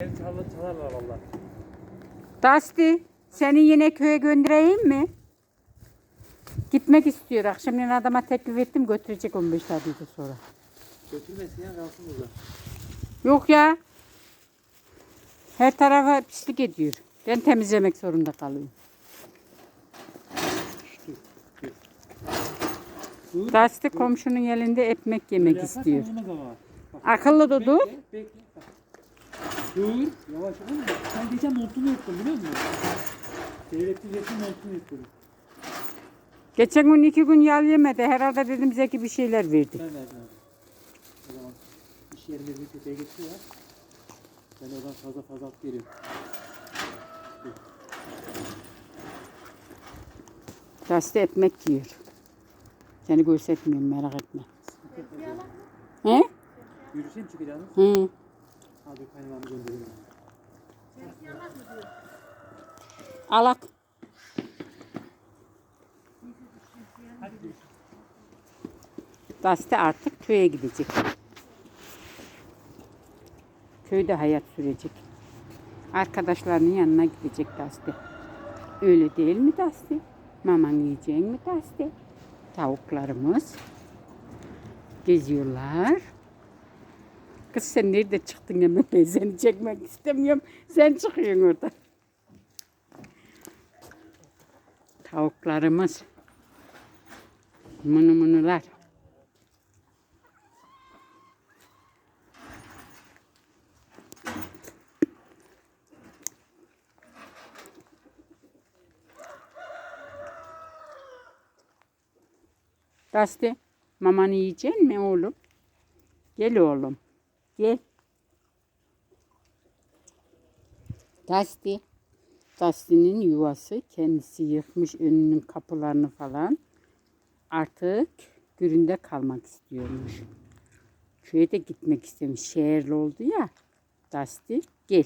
Beni çalar, çalarlar valla. Dusty, seni yine köye göndereyim mi? Gitmek istiyor. Akşamleyin adama teklif ettim götürecek 15 dakika sonra. Götürmesin ya kalsın burada. Yok ya. Her tarafa pislik ediyor. Ben temizlemek zorunda kalıyorum. Dusty komşunun elinde ekmek yemek istiyor. Akıllı da dur. Bekle, bekle. Dur. Yavaş oğlum. Sen geçen montunu yırttın biliyor musun? Devletli resim montunu yırttın. Geçen gün iki gün yal yemedi. Herhalde dedim Zeki bir şeyler verdi. Ben verdim abi. O zaman iş yerinde bir köpeğe geçiyor. Ben oradan fazla fazla alıp geliyorum. Ekmek yiyor. Seni göstermiyorum merak etme. He? Yürüyüşe mi çıkacaksınız? Hı. Alak. Dusty artık köye gidecek. Köyde hayat sürecek. Arkadaşlarının yanına gidecek Dusty. Öyle değil mi Dusty? Maman yiyecek mi Dusty? Tavuklarımız geziyorlar. Kız sen nerede çıktın hemen ben seni çekmek istemiyorum. Sen çıkıyorsun orada. Tavuklarımız. Mını mınılar. Dusty, mamanı yiyecek mi oğlum? Gel oğlum. Gel. Dusty. Dusty'nin yuvası kendisi yıkmış önünün kapılarını falan. Artık Gürün'de kalmak istiyormuş. Köye de gitmek istemiş. Şehirli oldu ya. Dusty gel.